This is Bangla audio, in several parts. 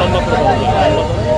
Allah'ın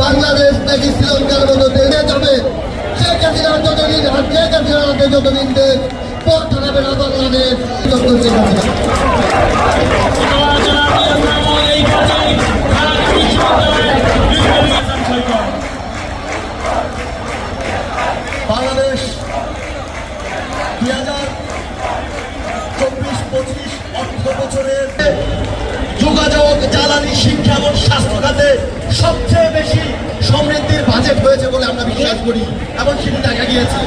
বাংলাদেশ নাকি শ্রীলঙ্কার মতো দেশে যাবে। শেখ হাসিনার যতদিন শেখ হাসিনার যতদিন দেশ পথ হারাবে না, বাংলাদেশ বাংলাদেশ দুই হাজার চব্বিশ, পঁচিশ অর্থ বছরের যোগাযোগ, জ্বালানি, শিক্ষা এবং স্বাস্থ্য খাতে সবচেয়ে বেশি সমৃদ্ধির বাজেট হয়েছে বলে আমরা বিশ্বাস করি। এবং সেটি দেখা গিয়েছে।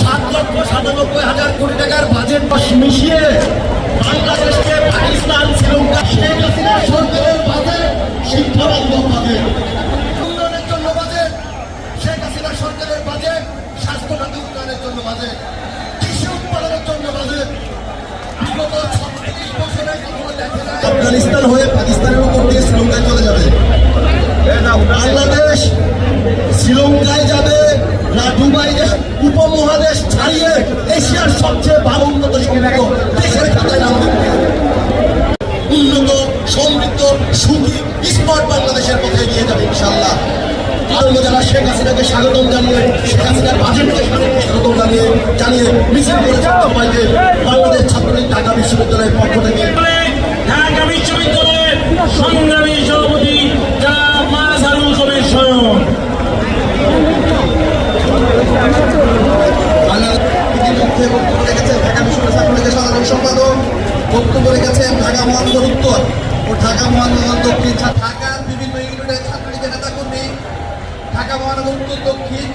সাত লক্ষ সাতানব্বই হাজার কোটি টাকার বাজেট মিশিয়ে বাংলাদেশকে পাকিস্তান, শ্রীলঙ্কা শেখ হাসিনা সরকারের বাজেট বাজেট উন্নয়নের জন্য বাজেট, শেখ হাসিনা সরকারের বাজেট, স্বাস্থ্য খাতে উন্নয়নের জন্য বাজেট, কৃষি উৎপাদনের জন্য বাজেট। বিগত ছত্রিশ বছরে কখনো আফগানিস্তান হয়ে পাকিস্তানের উপর দিয়ে শ্রীলঙ্কায় চলে যাবে। বাংলাদেশ, শ্রীলঙ্কায় যাবে না দুবাই দেশ উপমহাদেশ ছাড়িয়ে এশিয়ার সবচেয়ে ভালো উন্নত শিক্ষিত দেশের খাতায় নাম উন্নত, সমৃদ্ধ, সুখী স্মার্ট বাংলাদেশের পথে এগিয়ে যাবে ইনশাল্লাহ আনন্দ যারা শেখ হাসিনাকে স্বাগতম জানিয়ে, শেখ হাসিনার বাজেটকে স্বাগতম জানিয়ে জানিয়ে মিছিল করেছেন বক্তব্য গেছে ঢাকা মহানগর উত্তর। ও ঢাকা মহানগর দক্ষিণ। ঢাকার বিভিন্ন ইউনিটের ছাত্রলীগের ঢাকা মহানগর উত্তর দক্ষিণ।